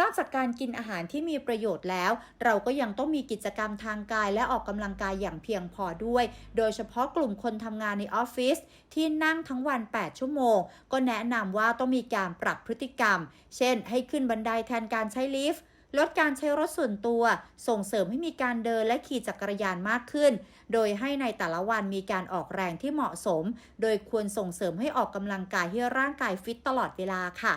นอกจากการกินอาหารที่มีประโยชน์แล้ว เราก็ยังต้องมีกิจกรรมทางกายและออกกำลังกายอย่างเพียงพอด้วย โดยเฉพาะกลุ่มคนทำงานในออฟฟิศที่นั่งทั้งวัน 8 ชั่วโมง ก็แนะนำว่าต้องมีการปรับพฤติกรรม เช่น ให้ขึ้นบันไดแทนการใช้ลิฟต์ลดการใช้รถส่วนตัว ส่งเสริมให้มีการเดินและขี่จักรยานมากขึ้น โดยให้ในแต่ละวันมีการออกแรงที่เหมาะสม โดยควรส่งเสริมให้ออกกำลังกายให้ร่างกายฟิตตลอดเวลาค่ะ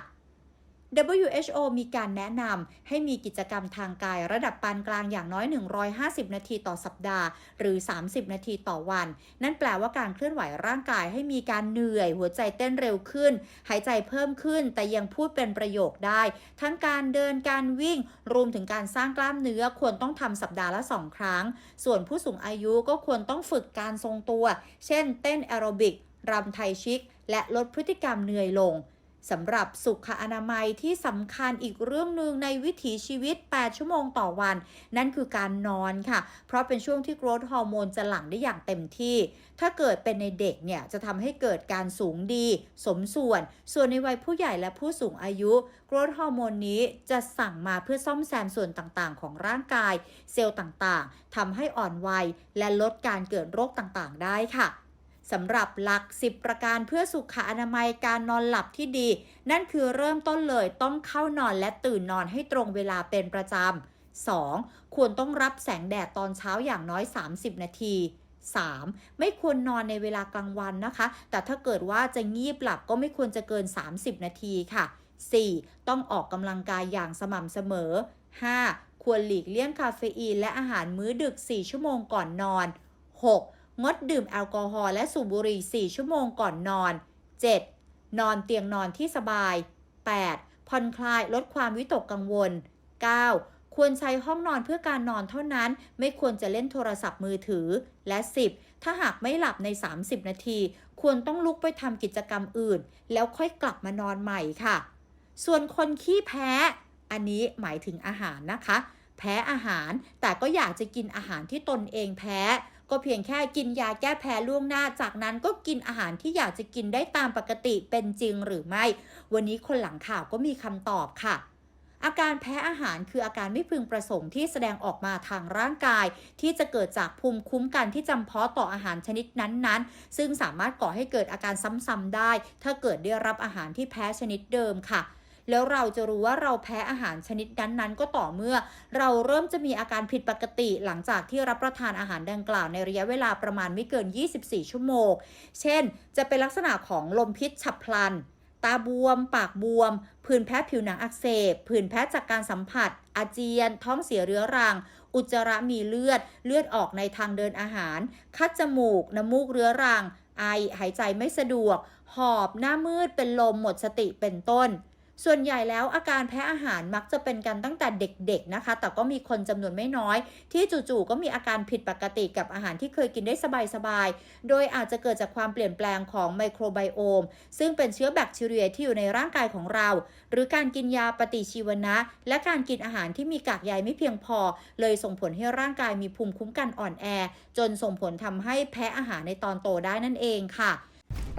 WHO มีการแนะนำให้มีกิจกรรมทางกายระดับปานกลางอย่างน้อย 150 นาทีต่อสัปดาห์ หรือ 30 นาทีต่อวัน นั่นแปลว่าการเคลื่อนไหวร่างกายให้มีการเหนื่อย หัวใจเต้นเร็วขึ้น หายใจเพิ่มขึ้น แต่ยังพูดเป็นประโยคได้ ทั้งการเดินการวิ่ง รวมถึงการสร้างกล้ามเนื้อควรต้องทำสัปดาห์ละ 2 ครั้ง ส่วนผู้สูงอายุก็ควรต้องฝึกการทรงตัว เช่น เต้นแอโรบิกรำไทชิก และลดพฤติกรรมเหนื่อยลง สำหรับสุขอนามัยที่สำคัญอีกเรื่องหนึ่งในวิถีชีวิต 8 ชั่วโมงต่อวัน นั่นคือการนอนค่ะ เพราะเป็นช่วงที่โกรทฮอร์โมนจะหลั่งได้อย่างเต็มที่ ถ้าเกิดเป็นในเด็กเนี่ย จะทำให้เกิดการสูงดี สมส่วน ส่วนในวัยผู้ใหญ่และผู้สูงอายุ โกรทฮอร์โมนนี้จะสั่งมาเพื่อซ่อมแซมส่วนต่างๆ ของร่างกาย เซลล์ต่างๆทำให้อ่อนวัยและลดการเกิดโรคต่างๆ ได้ค่ะ สำหรับหลัก 10 ประการเพื่อสุขอนามัยการนอนหลับที่ดี นั่นคือเริ่มต้นเลยต้องเข้านอนและตื่นนอนให้ตรงเวลาเป็นประจำ 2. ควรต้องรับแสงแดดตอนเช้าอย่างน้อย 30 นาที 3. ไม่ควรนอนในเวลากลางวันนะคะ แต่ถ้าเกิดว่าจะงีบหลับก็ไม่ควรจะเกิน 30 นาทีค่ะ 4. ต้องออกกำลังกายอย่างสม่ำเสมอ 5. ควรหลีกเลี่ยงคาเฟอีนและอาหารมื้อดึก 4 ชั่วโมงก่อนนอน 6. งดดื่มแอลกอฮอล์และสูบบุหรี่ 4 ชั่วโมงก่อนนอน 7. นอนเตียงนอนที่สบาย 8. ผ่อนคลายลดความวิตกกังวล 9. ควรใช้ห้องนอนเพื่อการนอนเท่านั้น ไม่ควรจะเล่นโทรศัพท์มือถือ และ 10. ถ้าหากไม่หลับใน 30 นาที ควรต้องลุกไปทำกิจกรรมอื่น แล้วค่อยกลับมานอนใหม่ค่ะ ส่วนคนขี้แพ้ อันนี้หมายถึงอาหารนะคะ แพ้อาหารแต่ก็อยากจะกินอาหารที่ตนเองแพ้ ก็เพียงแค่กินยาแก้แพ้ล่วงหน้า จากนั้นก็กินอาหารที่อยากจะกินได้ตามปกติเป็นจริงหรือไม่ วันนี้คนหลังข่าวก็มีคำตอบค่ะอาการแพ้อาหารคืออาการไม่พึงประสงค์ที่แสดงออกมาทางร่างกาย ที่จะเกิดจากภูมิคุ้มกันที่จำเพาะต่ออาหารชนิดนั้นๆ ซึ่งสามารถก่อให้เกิดอาการซ้ำๆได้ ถ้าเกิดได้รับอาหารที่แพ้ชนิดเดิมค่ะ แล้วเราจะรู้ว่าเราแพ้อาหารชนิดนั้นๆ ก็ต่อเมื่อ เราเริ่มจะมีอาการผิดปกติ หลังจากที่รับประทานอาหารดังกล่าวในระยะเวลาประมาณไม่เกิน 24 ชั่วโมง เช่น จะเป็นลักษณะของลมพิษฉับพลัน ตาบวม ปากบวม ผื่นแพ้ผิวหนังอักเสบ ผื่นแพ้จากการสัมผัส อาเจียน ท้องเสียเรื้อรังอุจจาระมีเลือด เลือดออกในทางเดินอาหาร คัดจมูก น้ำมูกเรื้อรัง ไอ หายใจไม่สะดวก หอบ หน้ามืด เป็นลม หมดสติ เป็นต้น ส่วนใหญ่แล้วอาการแพ้อาหารมักจะเป็นกันตั้งแต่เด็กๆนะคะ แต่ก็มีคนจำนวนไม่น้อย ที่จู่ๆก็มีอาการผิดปกติกับอาหารที่เคยกินได้สบายๆ โดยอาจจะเกิดจากความเปลี่ยนแปลงของไมโครไบโอม ซึ่งเป็นเชื้อแบคทีเรียที่อยู่ในร่างกายของเรา หรือการกินยาปฏิชีวนะ และการกินอาหารที่มีกากใยไม่เพียงพอ เลยส่งผลให้ร่างกายมีภูมิคุ้มกันอ่อนแอ จนส่งผลทำให้แพ้อาหารในตอนโตได้นั่นเองค่ะ